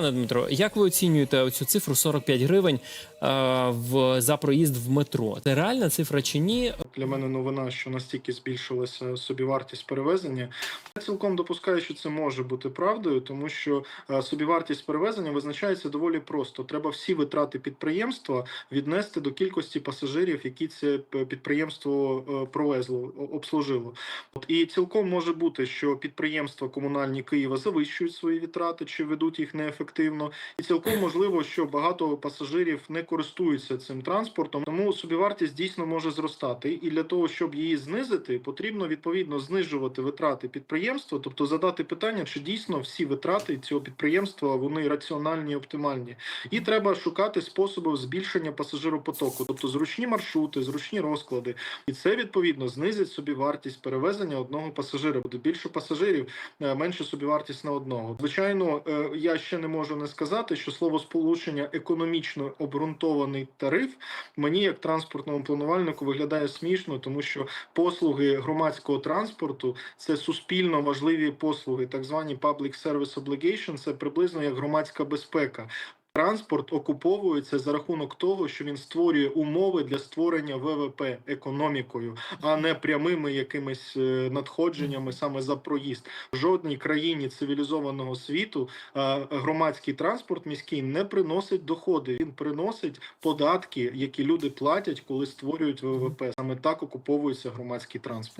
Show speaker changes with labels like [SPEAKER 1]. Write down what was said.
[SPEAKER 1] Пане Дмитро, як ви оцінюєте цю цифру 45 гривень е, в за проїзд в метро? Це реальна цифра чи ні?
[SPEAKER 2] Для мене новина, що настільки збільшилася собівартість перевезення. Я цілком допускаю, що це може бути правдою, тому що е, собівартість перевезення визначається доволі просто. Треба всі витрати підприємства віднести до кількості пасажирів, які це підприємство е, провезло, обслужило. От і цілком може бути, що підприємства комунальні Києва завищують свої витрати чи ведуть їх неефективно, і цілком можливо, що багато пасажирів не користуються цим транспортом, тому собівартість дійсно може зростати. І для того, щоб її знизити, потрібно відповідно знижувати витрати підприємства, тобто задати питання, чи дійсно всі витрати цього підприємства вони раціональні і оптимальні. І треба шукати способи збільшення пасажиропотоку, тобто зручні маршрути, зручні розклади. І це відповідно знизить собі вартість перевезення одного пасажира. Буде більше пасажирів, е, менше собівартість на одного. Звичайно, е, я ще не можу не сказати, що слово сполучення економічно обґрунтований тариф мені як транспортному планувальнику виглядає смішно, тому що послуги громадського транспорту це суспільно важливі послуги, так звані public service obligation, це приблизно як громадська безпека. Транспорт окуповується за рахунок того, що він створює умови для створення ВВП економікою, а не прямими якимись е, надходженнями саме за проїзд. В жодній країні цивілізованого світу е, громадський транспорт міський не приносить доходи. Він приносить податки, які люди платять, коли створюють ВВП. Саме так окуповується громадський транспорт.